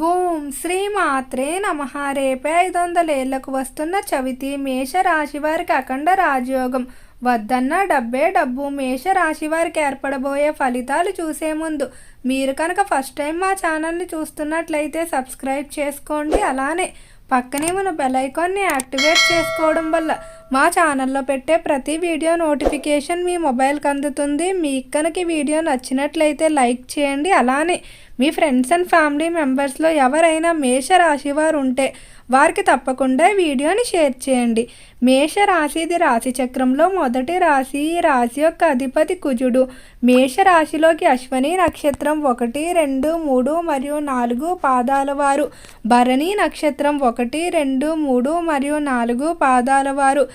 ఓం శ్రీ మాత్రే నమ. రేపే ఐదు వందల ఏళ్ళకు వస్తున్న చవితి మేషరాశి వారికి అఖండ రాజయోగం. వద్దన్న డబ్బే డబ్బు మేషరాశి వారికి ఏర్పడబోయే ఫలితాలు చూసే ముందు మీరు కనుక ఫస్ట్ టైం మా ఛానల్ని చూస్తున్నట్లయితే సబ్స్క్రైబ్ చేసుకోండి. అలానే పక్కనే మన బెల్ ఐకాన్ని యాక్టివేట్ చేసుకోవడం వల్ల మా ఛానల్లో పెట్టే ప్రతి వీడియో నోటిఫికేషన్ మీ మొబైల్కి అందుతుంది. మీకు కనుక వీడియో నచ్చినట్లయితే లైక్ చేయండి. అలానే మీ ఫ్రెండ్స్ అండ్ ఫ్యామిలీ మెంబర్స్లో ఎవరైనా మేష రాశి వారు ఉంటే వారికి తప్పకుండా వీడియోని షేర్ చేయండి. మేష రాశిది రాశి చక్రంలో మొదటి రాశి. ఈ రాశి యొక్క అధిపతి కుజుడు. మేష రాశిలోకి అశ్వని నక్షత్రం ఒకటి రెండు మూడు మరియు నాలుగు పాదాల వారు. భరణి నక్షత్రం ఒకటి రెండు మూడు మరియు నాలుగు పాదాల వారు.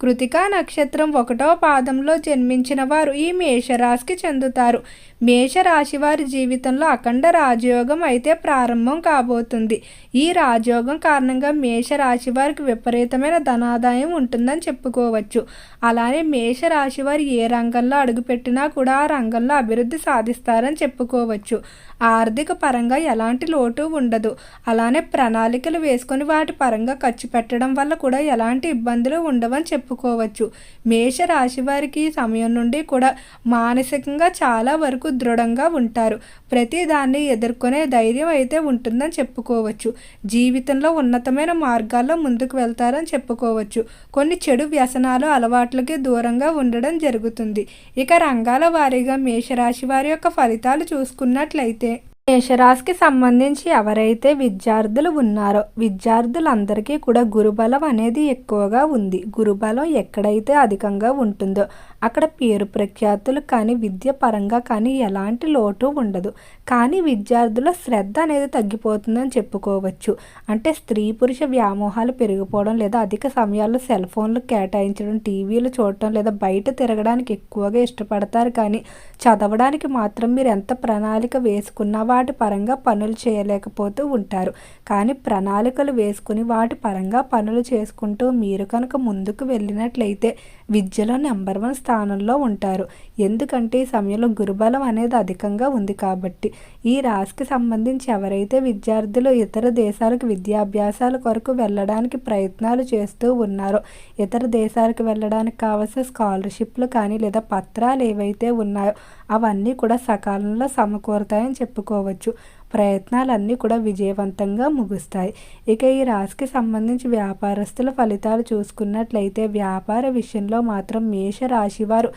కృతికా నక్షత్రం ఒకటో పాదంలో జన్మించిన వారు ఈ మేషరాశికి చెందుతారు. మేషరాశి వారి జీవితంలో అఖండ రాజయోగం అయితే ప్రారంభం కాబోతుంది. ఈ రాజయోగం కారణంగా మేషరాశి వారికి విపరీతమైన ధనాదాయం ఉంటుందని చెప్పుకోవచ్చు. అలానే మేషరాశి వారు ఏ రంగంలో అడుగుపెట్టినా కూడా ఆ రంగంలో అభివృద్ధి సాధిస్తారని చెప్పుకోవచ్చు. ఆర్థిక పరంగా ఎలాంటి లోటు ఉండదు. అలానే ప్రణాళికలు వేసుకొని వాటి పరంగా ఖర్చు పెట్టడం వల్ల కూడా ఎలాంటి ఇబ్బందులు ఉండవని చెప్పుకోవచ్చు. మేష రాశి వారికి సమయం నుండి కూడా మానసికంగా చాలా వరకు దృఢంగా ఉంటారు. ప్రతిదాన్ని ఎదుర్కొనే ధైర్యం అయితే ఉంటుందని చెప్పుకోవచ్చు. జీవితంలో ఉన్నతమైన మార్గాల్లో ముందుకు వెళ్తారని చెప్పుకోవచ్చు. కొన్ని చెడు వ్యసనాలు అలవాట్లకి దూరంగా ఉండడం జరుగుతుంది. ఇక రంగాల వారీగా మేషరాశి వారి యొక్క ఫలితాలు చూసుకున్నట్లయితే మేషరాశికి సంబంధించి ఎవరైతే విద్యార్థులు ఉన్నారో విద్యార్థులందరికీ కూడా గురుబలం అనేది ఎక్కువగా ఉంది. గురుబలం ఎక్కడైతే అధికంగా ఉంటుందో అక్కడ పేరు ప్రఖ్యాతులు కానీ విద్య పరంగా కానీ ఎలాంటి లోటు ఉండదు. కానీ విద్యార్థుల శ్రద్ధ అనేది తగ్గిపోతుందని చెప్పుకోవచ్చు. అంటే స్త్రీ పురుష వ్యామోహాలు పెరిగిపోవడం లేదా అధిక సమయాల్లో సెల్ ఫోన్లు కేటాయించడం టీవీలు చూడటం లేదా బయట తిరగడానికి ఎక్కువగా ఇష్టపడతారు కానీ చదవడానికి మాత్రం మీరు ఎంత ప్రణాళిక వేసుకున్నా వాటి పరంగా పనులు చేయలేకపోతూ ఉంటారు. కానీ ప్రణాళికలు వేసుకుని వాటి పరంగా పనులు చేసుకుంటూ మీరు కనుక ముందుకు వెళ్ళినట్లయితే విద్యలో నెంబర్ వన్ స్థానంలో ఉంటారు. ఎందుకంటే ఈ సమయంలో గురుబలం అనేది అధికంగా ఉంది కాబట్టి. ఈ రాశికి సంబంధించి ఎవరైతే విద్యార్థులు ఇతర దేశాలకు విద్యాభ్యాసాల కొరకు వెళ్ళడానికి ప్రయత్నాలు చేస్తూ ఉన్నారో ఇతర దేశాలకు వెళ్ళడానికి కావాల్సిన స్కాలర్షిప్లు కానీ లేదా పత్రాలు ఏవైతే ఉన్నాయో అవన్నీ కూడా సకాలంలో సమకూరుతాయని చెప్పుకోవచ్చు. ప్రయత్నాలన్నీ కూడా విజయవంతంగా ముగుస్తాయి. ఇక ఈ రాశికి సంబంధించి వ్యాపారస్తుల ఫలితాలు చూసుకున్నట్లయితే వ్యాపార విషయంలో మాత్రం మేష రాశి వారు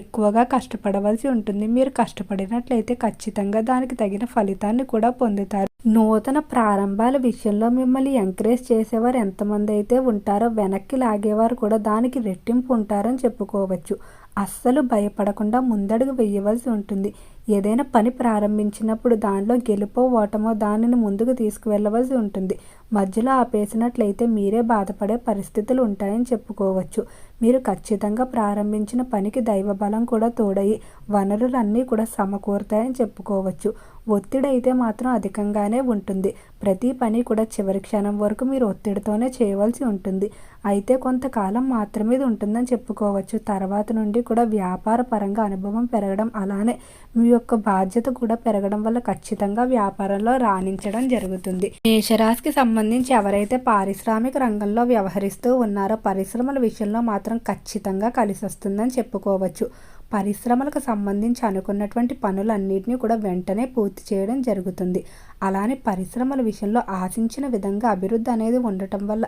ఎక్కువగా కష్టపడవలసి ఉంటుంది. మీరు కష్టపడినట్లయితే ఖచ్చితంగా దానికి తగిన ఫలితాన్ని కూడా పొందుతారు. నూతన ప్రారంభాల విషయంలో మిమ్మల్ని ఎంకరేజ్ చేసేవారు ఎంతమంది అయితే ఉంటారో వెనక్కి లాగేవారు కూడా దానికి రెట్టింపు ఉంటారని చెప్పుకోవచ్చు. అస్సలు భయపడకుండా ముందడుగు వేయవలసి ఉంటుంది. ఏదైనా పని ప్రారంభించినప్పుడు దానిలో గెలుపో ఓటమో దానిని ముందుకు తీసుకువెళ్ళవలసి ఉంటుంది. మధ్యలో ఆపేసినట్లయితే మీరే బాధపడే పరిస్థితులు ఉంటాయని చెప్పుకోవచ్చు. మీరు ఖచ్చితంగా ప్రారంభించిన పనికి దైవబలం కూడా తోడయి వనరులన్నీ కూడా సమకూరుతాయని చెప్పుకోవచ్చు. ఒత్తిడి అయితే మాత్రం అధికంగానే ఉంటుంది. ప్రతి పని కూడా చివరి క్షణం వరకు మీరు ఒత్తిడితోనే చేయవలసి ఉంటుంది. అయితే కొంతకాలం మాత్రమే ఇది ఉంటుందని చెప్పుకోవచ్చు. తర్వాత నుండి కూడా వ్యాపార పరంగా అనుభవం పెరగడం అలానే మీ యొక్క బాధ్యత కూడా పెరగడం వల్ల ఖచ్చితంగా వ్యాపారంలో రాణించడం జరుగుతుంది. మేషరాశికి సంబంధించి ఎవరైతే పారిశ్రామిక రంగంలో వ్యవహరిస్తూ ఉన్నారో పరిశ్రమల విషయంలో మాత్రం ఖచ్చితంగా కలిసి వస్తుందని చెప్పుకోవచ్చు. పరిశ్రమలకు సంబంధించి అనుకున్నటువంటి పనులన్నింటినీ కూడా వెంటనే పూర్తి చేయడం జరుగుతుంది. అలానే పరిశ్రమల విషయంలో ఆశించిన విధంగా అభివృద్ధి అనేది ఉండటం వల్ల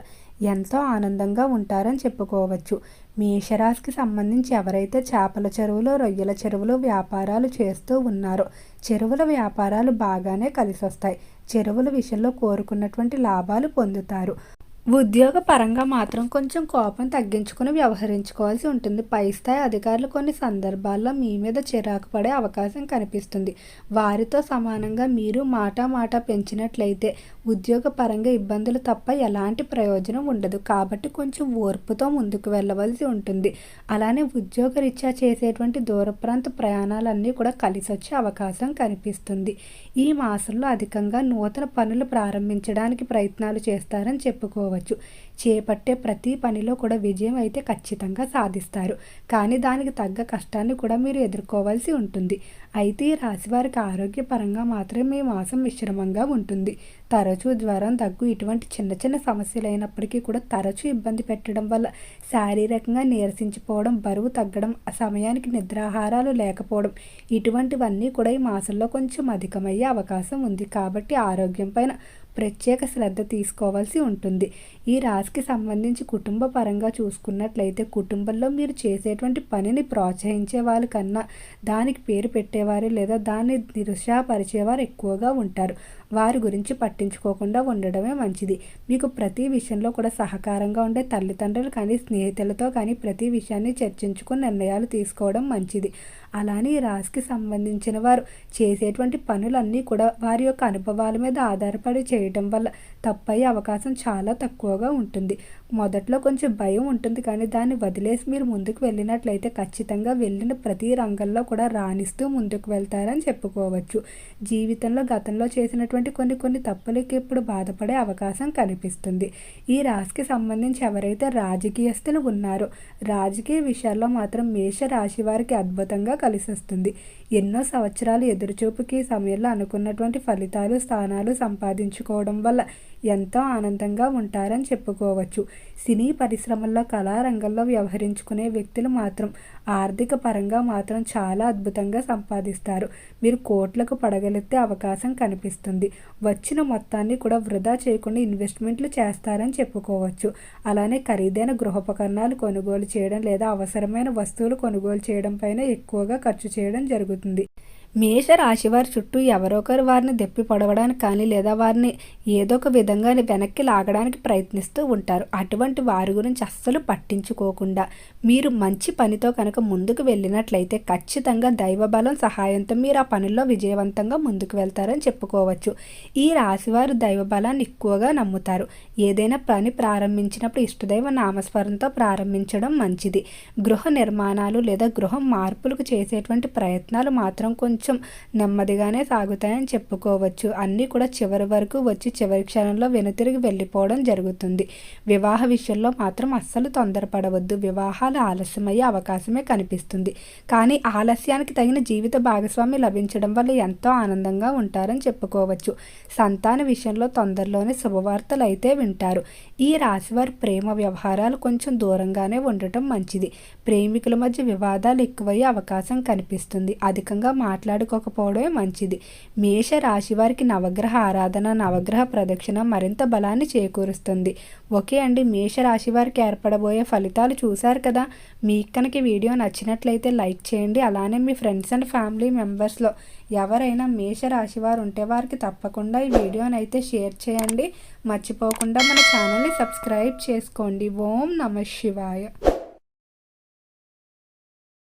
ఎంతో ఆనందంగా ఉంటారని చెప్పుకోవచ్చు. మేషరాశికి సంబంధించి ఎవరైతే చేపల చెరువులు రొయ్యల చెరువులు వ్యాపారాలు చేస్తూ ఉన్నారో చెరువుల వ్యాపారాలు బాగానే కలిసొస్తాయి. చెరువుల విషయంలో కోరుకున్నటువంటి లాభాలు పొందుతారు. ఉద్యోగ పరంగా మాత్రం కొంచెం కోపం తగ్గించుకుని వ్యవహరించుకోవాల్సి ఉంటుంది. పై స్థాయి అధికారులు కొన్ని సందర్భాల్లో మీ మీద చిరాకు పడే అవకాశం కనిపిస్తుంది. వారితో సమానంగా మీరు మాటా మాట పెంచినట్లయితే ఉద్యోగ పరంగా ఇబ్బందులు తప్ప ఎలాంటి ప్రయోజనం ఉండదు. కాబట్టి కొంచెం ఓర్పుతో ముందుకు వెళ్ళవలసి ఉంటుంది. అలానే ఉద్యోగరీత్యా చేసేటువంటి దూర ప్రాంత ప్రయాణాలన్నీ కూడా కలిసి వచ్చే అవకాశం కనిపిస్తుంది. ఈ మాసంలో అధికంగా నూతన పనులు ప్రారంభించడానికి ప్రయత్నాలు చేస్తారని చెప్పుకోవచ్చు. 就 చేపట్టే ప్రతి పనిలో కూడా విజయం అయితే ఖచ్చితంగా సాధిస్తారు. కానీ దానికి తగ్గ కష్టాన్ని కూడా మీరు ఎదుర్కోవాల్సి ఉంటుంది. అయితే ఈ రాశి వారికి ఆరోగ్యపరంగా మాత్రం ఈ మాసం మిశ్రమంగా ఉంటుంది. తరచూ జ్వరం దగ్గు ఇటువంటి చిన్న చిన్న సమస్యలు అయినప్పటికీ కూడా తరచూ ఇబ్బంది పెట్టడం వల్ల శారీరకంగా నీరసించిపోవడం బరువు తగ్గడం సమయానికి నిద్రాహారాలు లేకపోవడం ఇటువంటివన్నీ కూడా ఈ మాసంలో కొంచెం అధికమయ్యే అవకాశం ఉంది. కాబట్టి ఆరోగ్యం పైన ప్రత్యేక శ్రద్ధ తీసుకోవాల్సి ఉంటుంది. ఈ రాశి రాశికి సంబంధించి కుటుంబ పరంగా చూసుకున్నట్లయితే కుటుంబంలో మీరు చేసేటువంటి పనిని ప్రోత్సహించే వాళ్ళ కన్నా దానికి పేరు పెట్టేవారు లేదా దాన్ని నిరుత్సాహపరిచేవారు ఎక్కువగా ఉంటారు. వారి గురించి పట్టించుకోకుండా ఉండడమే మంచిది. మీకు ప్రతి విషయంలో కూడా సహకారంగా ఉండే తల్లిదండ్రులు కానీ స్నేహితులతో కానీ ప్రతి విషయాన్ని చర్చించుకుని నిర్ణయాలు తీసుకోవడం మంచిది. అలానే ఈ రాశికి సంబంధించిన వారు చేసేటువంటి పనులన్నీ కూడా వారి యొక్క అనుభవాల మీద ఆధారపడి చేయడం వల్ల తప్పయ్యే అవకాశం చాలా తక్కువగా ఉంటుంది. మొదట్లో కొంచెం భయం ఉంటుంది కానీ దాన్ని వదిలేసి మీరు ముందుకు వెళ్ళినట్లయితే ఖచ్చితంగా వెళ్ళిన ప్రతి రంగంలో కూడా రాణిస్తూ ముందుకు వెళ్తారని చెప్పుకోవచ్చు. జీవితంలో గతంలో చేసినటువంటి కొన్ని కొన్ని తప్పులకి ఇప్పుడు బాధపడే అవకాశం కనిపిస్తుంది. ఈ రాశికి సంబంధించి ఎవరైతే రాజకీయస్తులు ఉన్నారో రాజకీయ విషయాల్లో మాత్రం మేష రాశి వారికి అద్భుతంగా కలిసి వస్తుంది ఎన్నో సంవత్సరాలు ఎదురుచూపుకి సమయంలో అనుకున్నటువంటి ఫలితాలు స్థానాలు సంపాదించుకోవడం వల్ల ఎంతో ఆనందంగా ఉంటారని చెప్పుకోవచ్చు. సినీ పరిశ్రమల్లో కళారంగంలో వ్యవహరించుకునే వ్యక్తులు మాత్రం ఆర్థిక పరంగా మాత్రం చాలా అద్భుతంగా సంపాదిస్తారు. మీరు కోట్లకు పడగలెత్తే అవకాశం కనిపిస్తుంది. వచ్చిన మొత్తాన్ని కూడా వృధా చేయకుండా ఇన్వెస్ట్మెంట్లు చేస్తారని చెప్పుకోవచ్చు. అలానే ఖరీదైన గృహోపకరణాలు కొనుగోలు చేయడం లేదా అవసరమైన వస్తువులు కొనుగోలు చేయడం పైన ఎక్కువగా ఖర్చు చేయడం జరుగుతుంది. మేష రాశివారి చుట్టూ ఎవరొకరు వారిని దెప్పి పొడవడానికి కానీ లేదా వారిని ఏదో ఒక విధంగా వెనక్కి లాగడానికి ప్రయత్నిస్తూ ఉంటారు. అటువంటి వారి గురించి అస్సలు పట్టించుకోకుండా మీరు మంచి పనితో కనుక ముందుకు వెళ్ళినట్లయితే ఖచ్చితంగా దైవబలం సహాయంతో మీరు ఆ పనుల్లో విజయవంతంగా ముందుకు వెళ్తారని చెప్పుకోవచ్చు. ఈ రాశివారు దైవబలాన్ని ఎక్కువగా నమ్ముతారు. ఏదైనా పని ప్రారంభించినప్పుడు ఇష్టదైవ నామస్మరణతో ప్రారంభించడం మంచిది. గృహ నిర్మాణాలు లేదా గృహం మార్పులకు చేసేటువంటి ప్రయత్నాలు మాత్రం కొంచెం కొంచెం నెమ్మదిగానే సాగుతాయని చెప్పుకోవచ్చు. అన్నీ కూడా చివరి వరకు వచ్చి చివరి క్షణంలో వెనుతిరిగి వెళ్ళిపోవడం జరుగుతుంది. వివాహ విషయంలో మాత్రం అస్సలు తొందరపడవద్దు. వివాహాలు ఆలస్యమయ్యే అవకాశమే కనిపిస్తుంది. కానీ ఆలస్యానికి తగిన జీవిత భాగస్వామి లభించడం వల్ల ఎంతో ఆనందంగా ఉంటారని చెప్పుకోవచ్చు. సంతాన విషయంలో తొందరలోనే శుభవార్తలు అయితే వింటారు. ఈ రాశివారి ప్రేమ వ్యవహారాలు కొంచెం దూరంగానే ఉండటం మంచిది. ప్రేమికుల మధ్య వివాదాలు ఎక్కువయ్యే అవకాశం కనిపిస్తుంది. అధికంగా మాట్లాడుకోకపోవడమే మంచిది. మేష రాశి వారికి నవగ్రహ ఆరాధన నవగ్రహ ప్రదక్షిణ మరింత బలాన్ని చేకూరుస్తుంది. ఓకే అండి మేష రాశి వారికి ఏర్పడబోయే ఫలితాలు చూశారు కదా? మీకు కనుక వీడియో నచ్చినట్లయితే లైక్ చేయండి. అలానే మీ ఫ్రెండ్స్ అండ్ ఫ్యామిలీ మెంబర్స్లో ఎవరైనా మేష రాశి వారు ఉంటే వారికి తప్పకుండా ఈ వీడియోని అయితే షేర్ చేయండి. మర్చిపోకుండా మన ఛానల్ని సబ్స్క్రైబ్ చేసుకోండి. ఓం నమ శివాయ.